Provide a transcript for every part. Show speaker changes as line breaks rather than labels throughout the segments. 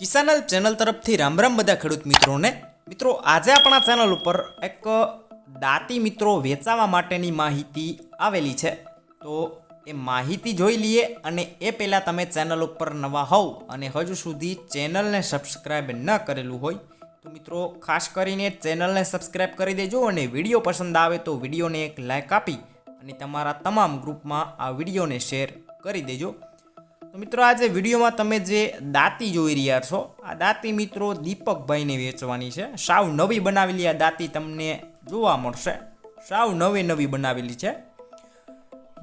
કિસાનલ channel તરફથી રામ રામ બધા ખેડૂત મિત્રોને. મિત્રો, આજે આપણા ચેનલ ઉપર એક દાતી મિત્રો વેચાવા માટેની માહિતી આવેલી છે. તો એ માહિતી જોઈ લઈએ અને એ પહેલાં તમે ચેનલ ઉપર નવા હોવ અને હજુ સુધી ચેનલને સબસ્ક્રાઈબ ન કરેલું હોય, તો મિત્રો, ખાસ કરીને ચેનલને સબસ્ક્રાઈબ કરી દેજો અને વીડિયો પસંદ આવે તો વિડીયોને એક લાઇક આપી અને તમારા તમામ ગ્રુપમાં આ વિડીયોને શેર કરી દેજો. તો મિત્રો આજે વિડીયોમાં તમે જે દાંતી જોઈ રહ્યા છો, આ દાંતી મિત્રો દીપકભાઈને વેચવાની છે. સાવ નવી બનાવેલી આ દાંતી તમને જોવા મળશે. સાવ નવી નવી બનાવેલી છે.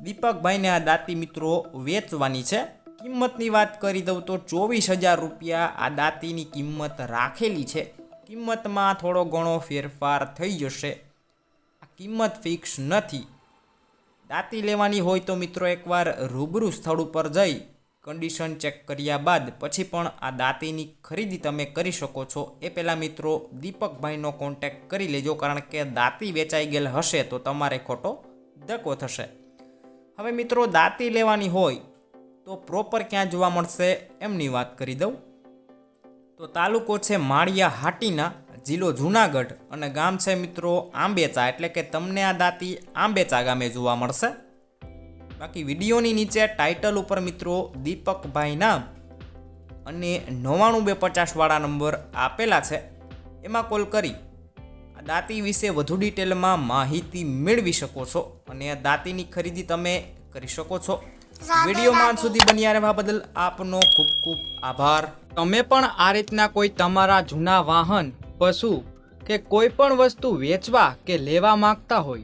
દીપકભાઈને આ દાંતી મિત્રો વેચવાની છે. કિંમતની વાત કરી દઉં તો ચોવીસ હજાર રૂપિયા આ દાંતીની કિંમત રાખેલી છે. કિંમતમાં થોડો ઘણો ફેરફાર થઈ જશે. આ કિંમત ફિક્સ નથી. દાંતી લેવાની હોય તો મિત્રો એકવાર રૂબરૂ સ્થળ ઉપર જઈ કન્ડિશન ચેક કર્યા બાદ પછી પણ આ દાંતીની ખરીદી તમે કરી શકો છો. એ પહેલાં મિત્રો દીપકભાઈનો કોન્ટેક કરી લેજો, કારણ કે દાંતી વેચાઈ ગયેલ હશે તો તમારે ખોટો ધક્કો થશે. હવે મિત્રો, દાંતી લેવાની હોય તો પ્રોપર ક્યાં જોવા મળશે એમની વાત કરી દઉં. તો તાલુકો છે માળિયા હાટીના, જિલ્લો જુનાગઢ અને ગામ છે મિત્રો આંબેચા. એટલે કે તમને આ દાંતી આંબેચા ગામે જોવા મળશે. બાકી વિડીયોની નીચે ટાઇટલ ઉપર મિત્રો દીપકભાઈના અને નવ્વાણું બે પચાસવાળા નંબર આપેલા છે. એમાં કોલ કરી. આ દાંતી વિશે વધુ ડિટેલમાં માહિતી મેળવી શકો છો અને આ દાંતીની ખરીદી તમે કરી શકો છો. વિડીયોમાં સુધી બન્યા રહેવા બદલ આપનો ખૂબ ખૂબ આભાર. તમે પણ આ રીતના કોઈ તમારા જૂના વાહન પશુ કે કોઈ પણ વસ્તુ વેચવા કે લેવા માંગતા હોય